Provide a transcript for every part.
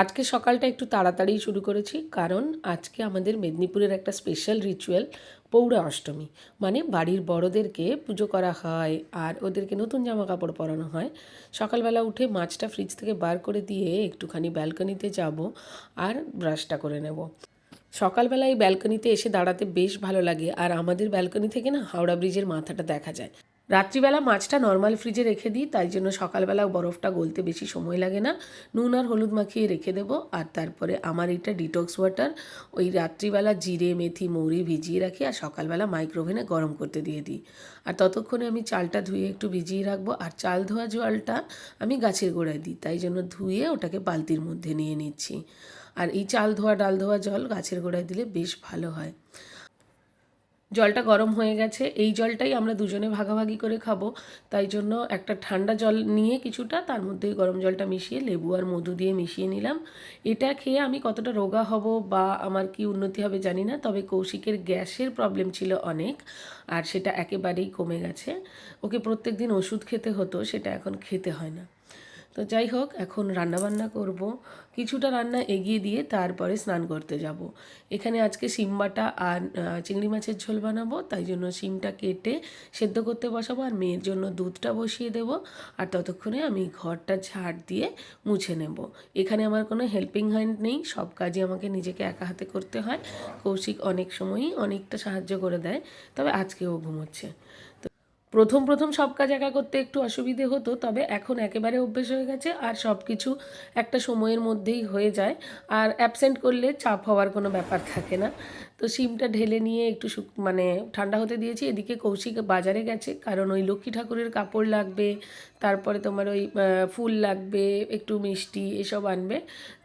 আজকে সকালটা একটু তাড়াতাড়ি শুরু করেছি, কারণ আজকে আমাদের মেদিনীপুরের একটা স্পেশাল রিচুয়াল পৌরা অষ্টমী। মানে বাড়ির বড়দেরকে পুজো করা হয় আর ওদেরকে নতুন জামা কাপড় পরানো হয়। সকালবেলা উঠে মাছটা ফ্রিজ থেকে বার করে দিয়ে একটুখানি ব্যালকনিতে যাব আর ব্রাশটা করে নেব। সকালবেলা এই ব্যালকনিতে এসে দাঁড়াতে বেশ ভালো লাগে আর আমাদের ব্যালকনি থেকে না হাওড়া ব্রিজের মাথাটা দেখা যায়। রাত্রিবেলা মাছটা নর্মাল ফ্রিজে রেখে দিই, তাই জন্য সকালবেলা বরফটা গলতে বেশি সময় লাগে না। নুন আর হলুদ মাখিয়ে রেখে দেবো, আর তারপরে আমার এটা ডিটক্স ওয়াটার ওই রাত্রিবেলা জিরে, মেথি, মৌরি ভিজিয়ে রাখি, আর সকালবেলা মাইক্রোভেনে গরম করতে দিয়ে দিই। আর ততক্ষণে আমি চালটা ধুয়ে একটু ভিজিয়ে রাখব, আর চাল ধোয়া জলটা আমি গাছের গোড়ায় দিই, তাই জন্য ধুয়ে ওটাকে বালতির মধ্যে নিয়ে নিচ্ছি। আর এই চাল ধোয়া, ডাল ধোয়া জল গাছের গোড়ায় দিলে বেশ ভালো হয়। জলটা গরম হয়ে গেছে, এই জলটাই আমরা দুজনে ভাগাভাগি করে খাব। তাই জন্য একটা ঠান্ডা জল নিয়ে কিছুটা তার মধ্যে গরম জলটা মিশিয়ে লেবু আর মধু দিয়ে মিশিয়ে নিলাম। এটা খেয়ে আমি কতটা রোগা হব বা আমার কি উন্নতি হবে জানি না, তবে কৌশিকের গ্যাসের প্রবলেম ছিল অনেক আর সেটা একেবারেই কমে গেছে। ওকে প্রত্যেক দিন ওষুধ খেতে হতো, সেটা এখন খেতে হয় না। তো যাই হোক, এখন রান্নাবান্না করব। কিছুটা রান্না এগিয়ে দিয়ে তারপরে স্নান করতে যাব। এখানে আজকে শিম বাটা আর চিংড়ি মাছের ঝোল বানাবো, তাই জন্য শিমটা কেটে সেদ্ধ করতে বসাবো আর মেয়ের জন্য দুধটা বসিয়ে দেবো। আর ততক্ষণে আমি ঘরটা ঝাড় দিয়ে মুছে নেব। এখানে আমার কোনো হেল্পিং হ্যান্ড নেই, সব কাজই আমাকে নিজেকে একা হাতে করতে হয়। কৌশিক অনেক সময়ই অনেকটা সাহায্য করে দেয়, তবে আজকেও ঘুমোচ্ছে। প্রথম প্রথম সব কাজ একা করতে একটু অসুবিধে হতো, তবে এখন একেবারে অভ্যেস হয়ে গেছে আর সব কিছু একটা সময়ের মধ্যেই হয়ে যায় আর অ্যাবসেন্ট করলে চাপ হওয়ার কোনো ব্যাপার থাকে না তো সিমটা ঢেলে নিয়ে একটু মানে ঠান্ডা হতে দিয়েছি, এদিকে কৌশিক বাজারে গেছে, কারণ ওই লক্ষ্মী ঠাকুরের কাপড় লাগবে, তারপরে তোমার ওই ফুল লাগবে, একটু মিষ্টি এসব আনবে,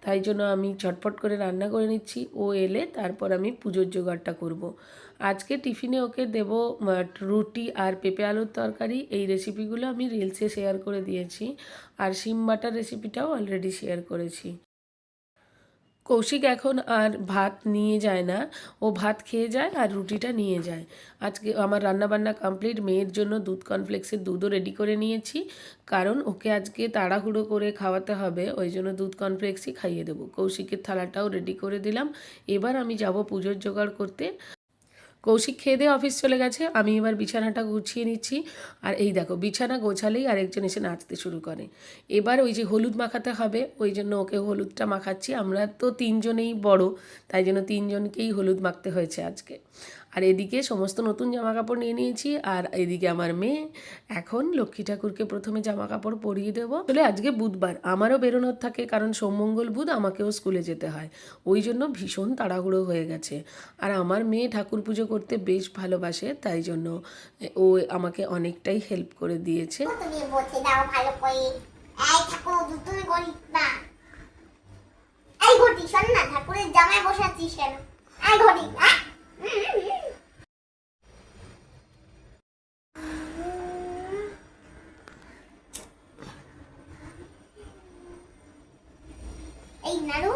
তাই জন্য আমি ঝটপট করে রান্না করে নিচ্ছি, ও এলে তারপর আমি পুজোর জোগাড়টা করব। আজকে টিফিনে ওকে দেব রুটি আর পেঁপে আলুর তরকারি। এই রেসিপিগুলো আমি রিলসে শেয়ার করে দিয়েছি। আর শিম বাটার রেসিপিটাও অলরেডি শেয়ার করেছি। কৌশিক এখন আর ভাত নিয়ে যায় না। ও ভাত খেয়ে যায় আর রুটিটা নিয়ে যায়। আজকে আমার রান্নাবান্না কমপ্লিট মেয়ের জন্য দুধ কনফ্লেক্সের দুধও রেডি করে নিয়েছি। কারণ ওকে আজকে তাড়াহুড়ো করে খাওয়াতে হবে। ওই জন্য দুধ কনফ্লেক্সই খাইয়ে দেবো। কৌশিকের থালাটাও রেডি করে দিলাম। এবার আমি যাব পুজোর জোগাড় করতে। কৌশিক খেয়ে দিয়ে অফিস চলে গেছে। আমি এবার বিছানাটা গুছিয়ে নিচ্ছি। আর এই দেখো, বিছানা গোছালেই আরেকজন এসে নাচতে শুরু করে। এবার ওই যে হলুদ মাখাতে হবে, ওই জন্য ওকে হলুদটা মাখাচ্ছি। আমরা তো তিনজনেই বড়, তাই জন্য তিনজনকেই হলুদ মাখতে হয়েছে আজকে। আর এদিকে সমস্ত নতুন জামা কাপড় নিয়ে নিয়েছি, আর এদিকে আমার মেয়ে। এখন লক্ষ্মী ঠাকুরকে প্রথমে জামা কাপড় পরিয়ে দেবো। আসলে আজকে বুধবার, আমারও বেরোনোর থাকে, কারণ সোমমঙ্গল বুধ আমাকেও স্কুলে যেতে হয়। ওই জন্য ভীষণ তাড়াহুড়ো হয়ে গেছে। আর আমার মেয়ে ঠাকুর পুজো করতে বেশ ভালোবাসে তাই জন্য ও আমাকে অনেকটাই হেল্প করে দিয়েছে। এই নাড়ু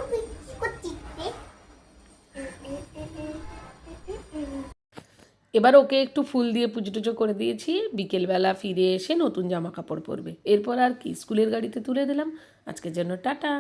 এবার ওকে একটু ফুল দিয়ে পুজো টুজো করে দিয়েছি। বিকেলবেলা ফিরে এসে নতুন জামা কাপড় পরবে। এরপর আর কি, স্কুলের গাড়িতে তুলে দিলাম। আজকের জন্য টাটা।